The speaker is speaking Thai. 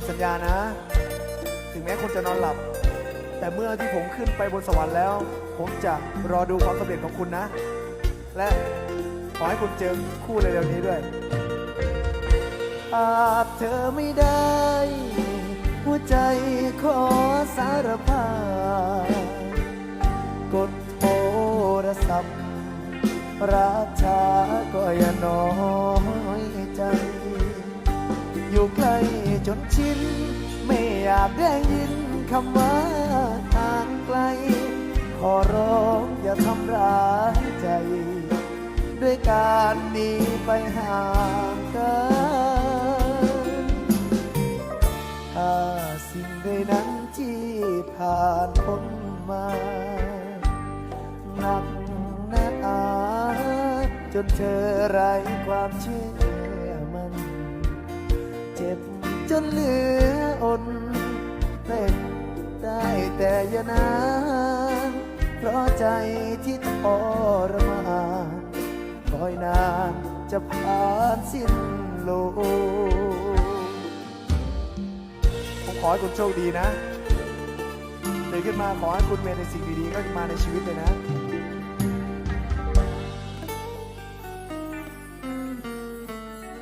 ผมสัญญานะ ถึงแม้คุณจะนอนหลับ แต่เมื่อที่ผมขึ้นไปบนสวรรค์แล้ว ผมจะรอดูความสำเร็จของคุณนะ และขอให้คุณเจอคู่เร็วๆนี้ด้วย อาจเธอไม่ได้ หัวใจขอสารภาพกดโทรศัพท์รักชาก็อย่าน้อย จนชิน ไม่อยากได้ยินคำว่าทางไกล ขอร้องอย่าทำร้ายใจ ด้วยการหนีไปห่างกันถ้าสิ่งใดนั้นที่ผ่านพ้นมาหนักแน่นอาจนเธอไร้ความเชื่อ จนเหลืออดเป็นได้แต่อยานานเพราะใจที่ทรมานคอยนานจะผ่านสิ้นโลกผมขอให้คุณโชคดีนะตื่นขึ้นมาขอให้คุณเมนในสิ่งดีๆก็มาในชีวิตเลยนะ